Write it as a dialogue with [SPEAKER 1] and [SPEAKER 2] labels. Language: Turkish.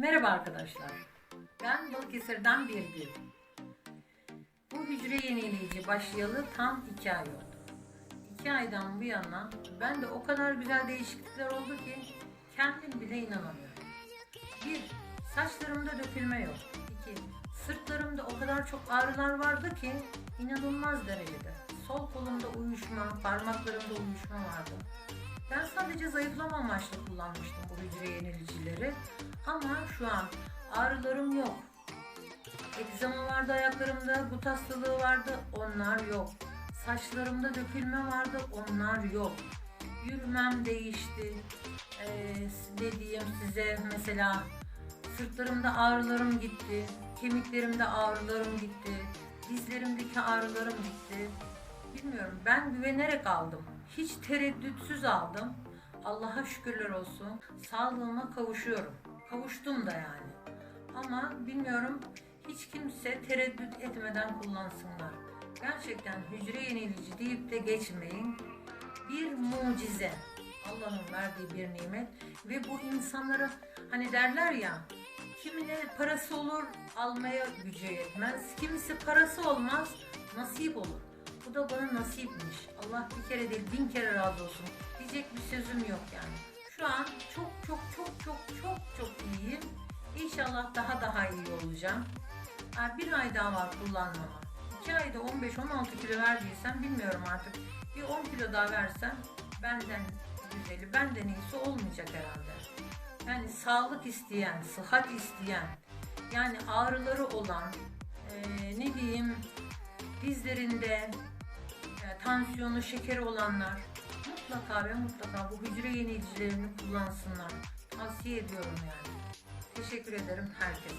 [SPEAKER 1] Merhaba arkadaşlar. Ben Balıkesir'den Birgül. Bu hücre yenileyici başlayalı tam 2 ay oldu. 2 aydan bu yana ben de o kadar güzel değişiklikler oldu ki kendim bile inanamıyorum. Bir, saçlarımda dökülme yok. İki, sırtlarımda o kadar çok ağrılar vardı ki inanılmaz derecede. Sol kolumda uyuşma, parmaklarımda uyuşma vardı. Ben sadece zayıflama amaçlı kullanmıştım bu hücre yenilicileri. Şu an ağrılarım yok. Egzama vardı ayaklarımda, gut hastalığı vardı, onlar yok. Saçlarımda dökülme vardı, onlar yok. Yürümem değişti. Ee, ne diyeyim size mesela sırtlarımda ağrılarım gitti, kemiklerimde ağrılarım gitti, dizlerimdeki ağrılarım gitti. Bilmiyorum ben güvenerek aldım. Hiç tereddütsüz aldım. Allah'a şükürler olsun. Sağlığıma kavuşuyorum. Kavuştum da yani. Ama bilmiyorum hiç kimse tereddüt etmeden kullansınlar. Gerçekten hücre yenileyici deyip de geçmeyin. Bir mucize. Allah'ın verdiği bir nimet ve bu insanlara hani derler ya kimine parası olur almaya gücü yetmez. Kimisi parası olmaz nasip olur. Bu da bana nasipmiş. Allah bir kere değil bin kere razı olsun. Diyecek bir sözüm yok yani. Şu an çok çok çok çok çok. İnşallah daha daha iyi olacağım. Bir ay daha var kullanmama. 2 ayda 15-16 kilo verdiysem bilmiyorum artık. Bir 10 kilo daha versem benden güzeli, benden iyisi olmayacak herhalde. Yani sağlık isteyen, sıhhat isteyen, yani ağrıları olan, eee, ne diyeyim, dizlerinde e, tansiyonu, şekeri olanlar mutlaka ve mutlaka bu hücre yenilicilerini kullansınlar. Tavsiye ediyorum yani. Teşekkür ederim herkese.